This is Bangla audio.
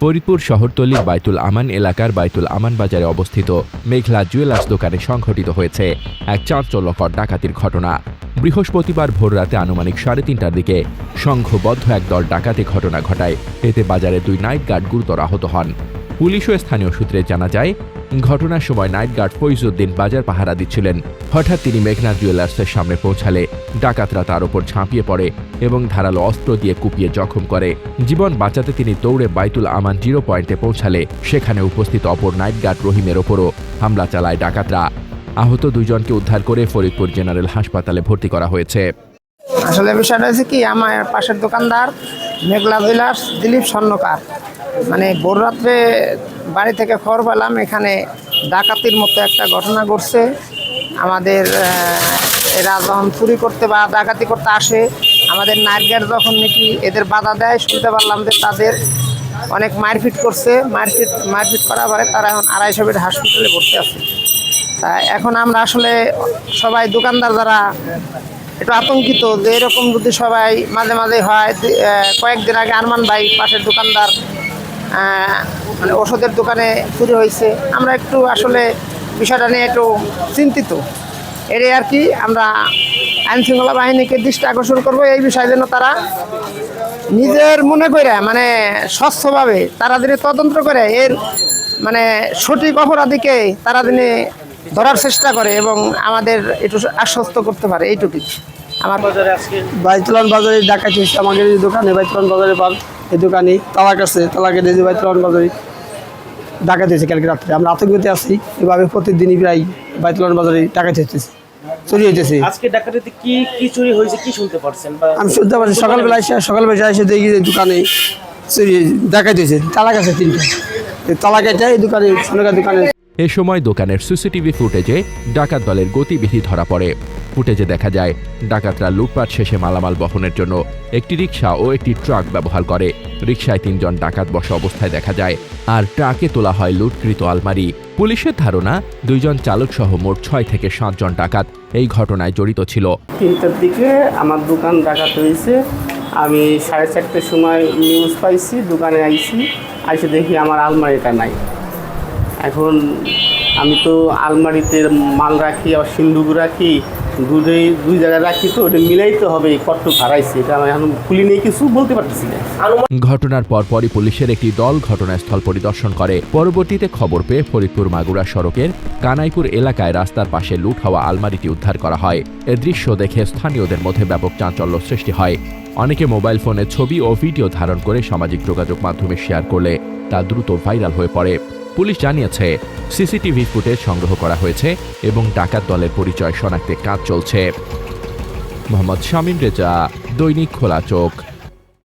ফরিদপুর শহরতলির বাইতুল আমান এলাকার বাইতুল আমান বাজারে অবস্থিত মেঘলা জুয়েলার্স দোকানে সংঘটিত হয়েছে এক চাঞ্চল্যকর ডাকাতির ঘটনা। বৃহস্পতিবার ভোররাতে আনুমানিক সাড়ে তিনটার দিকে সংঘবদ্ধ একদল ডাকাতি ঘটনা ঘটায়। এতে বাজারে দুই নাইট গার্ড গুরুতর আহত হন। পুলিশ ও স্থানীয় সূত্রে জানা যায়, ঘটনার সময় নাইট গার্ড ফৈজুদ্দিন বাজার পাহারা দিচ্ছিলেন। হঠাৎ তিনি মেঘনা জুয়েলার্সের সামনে পৌঁছালে ডাকাতরা তার উপর ঝাঁপিয়ে পড়ে এবং ধারালো অস্ত্র দিয়ে কুপিয়ে জখম করে। জীবন বাঁচাতে তিনি দৌড়ে বাইতুল আমান জিরো পয়েন্টে পৌঁছালে সেখানে উপস্থিত অপর নাইট গার্ড রহিমের ওপরও হামলা চালায় ডাকাতরা। আহত দুইজনকে উদ্ধার করে ফরিদপুর জেনারেল হাসপাতালে ভর্তি করা হয়েছে। আসলে বিষয়টা হচ্ছে কি, আমার পাশের দোকানদার, মেঘলা বিলাস, দিলীপ স্বর্ণকার। মানে ভোর রাত্রে বাড়ি থেকে খবর পেলাম, এখানে ডাকাতির মতো একটা ঘটনা ঘটছে। আমাদের এরা যখন চুরি করতে বা ডাকাতি করতে আসে, আমাদের নাইট গার্ড যখন নাকি এদের বাধা দেয়, শুনতে পারলাম যে তাদের অনেক মারপিট করছে। মারপিট মারপিট করার পরে তারা এখন আড়াইশো বেড হাসপাতালে ভর্তি আছে। তা এখন আমরা আসলে সবাই দোকানদার যারা একটু আতঙ্কিত যে এরকম যদি সবাই মাঝে মাঝে হয় কয়েকদিন আগে আরমান ভাই পাশের দোকানদার মানে ওষুধের দোকানে চুরি হয়েছে। আমরা একটু আসলে বিষয়টা নিয়ে একটু চিন্তিত। এটাই আর কি আমরা আইন শৃঙ্খলা বাহিনীকে দৃষ্টি আকর্ষণ করব এই বিষয়ে যেন তারা নিজের মনে করে মানে স্বচ্ছভাবে তারা যদি তদন্ত করে, এর মানে সঠিক অপরাধীকে তারা দিনে ধরার চেষ্টা করে এবং আমাদের একটু আশ্বস্ত করতে পারে এইটুকুই। আমার বাজারে আজকে বাইতলান বাজারে ডাকাতি হচ্ছে আমাদের এই দোকানে বাইতলান বাজারে পার এই দোকানে তালাক আছে তালাকের এই যে বাইতলান বাজারে ডাকাতি হয়েছে কালকে রাত্রে। আমরা আতঙ্কতে আছি এভাবে প্রতিদিনই প্রায় বাইতলান বাজারে ডাকাতি হচ্ছে চুরি হইতেছে। আজকে ডাকাতিতে কি কি চুরি হয়েছে কি শুনতে পারছেন আমি শুনতে পারছি সকালবেলা এসে সকালবেলা এসে দেখি যে দোকানে চুরি ডাকাতি হয়েছে তালাক আছে তিনটা। তালাক এটা এই দোকানে সোনাকার দোকানে এ সময় দোকানের সিসিটিভি ফুটেজে ডাকাত দলের গতিবিধি ধরা পড়ে। ফুটেজে দেখা যায়, ডাকাতরা লুটপাট শেষে মালামাল বহনের জন্য একটি রিক্সা ও একটি ট্রাক ব্যবহার করে। রিক্সায় তিনজন ডাকাত বসা অবস্থায় দেখা যায়, আর ট্রাকে তোলা হয় লুটকৃত আলমারি। পুলিশের ধারণা, দুইজন চালক সহ মোট ছয় থেকে সাতজন ডাকাত এই ঘটনায় জড়িত ছিল। তিনটার দিকে আমার দোকান ডাকাত হয়েছে। আমি সাড়ে চারটের সময় নিউজ পাইছি, দোকানে আইছি, আইসে দেখি আমার আলমারিটা নাই। এখন আমি তো আলমারিতে মাল রাখি, আবার সিন্দুক রাখি, দুধে দুই জায়গায় রাখি তো ওটা মিলাইতে হবে কত হারাইছে, এটা আমি এখন খুলি নেই, কিছু বলতে পারতেছি না। ঘটনার পরপরই পুলিশের একটি দল ঘটনাস্থল পরিদর্শন করে। পরবর্তীতে খবর পেয়ে ফরিদপুর মাগুরা সড়কের কানাইপুর এলাকায় রাস্তার পাশে লুট হওয়া আলমারিটি উদ্ধার করা হয়। এ দৃশ্য দেখে স্থানীয়দের মধ্যে ব্যাপক চাঞ্চল্য সৃষ্টি হয়। অনেকে মোবাইল ফোনে ছবি ও ভিডিও ধারণ করে সামাজিক যোগাযোগ মাধ্যমে শেয়ার করলে তা দ্রুত ভাইরাল হয়ে পড়ে। পুলিশ জানিয়েছে, সিসিটিভি ফুটেজ সংগ্রহ করা হয়েছে এবং ডাকাত দলের পরিচয় শনাক্তে কাজ চলছে। মোহাম্মদ শামীম রেজা, দৈনিক খোলা চোখ।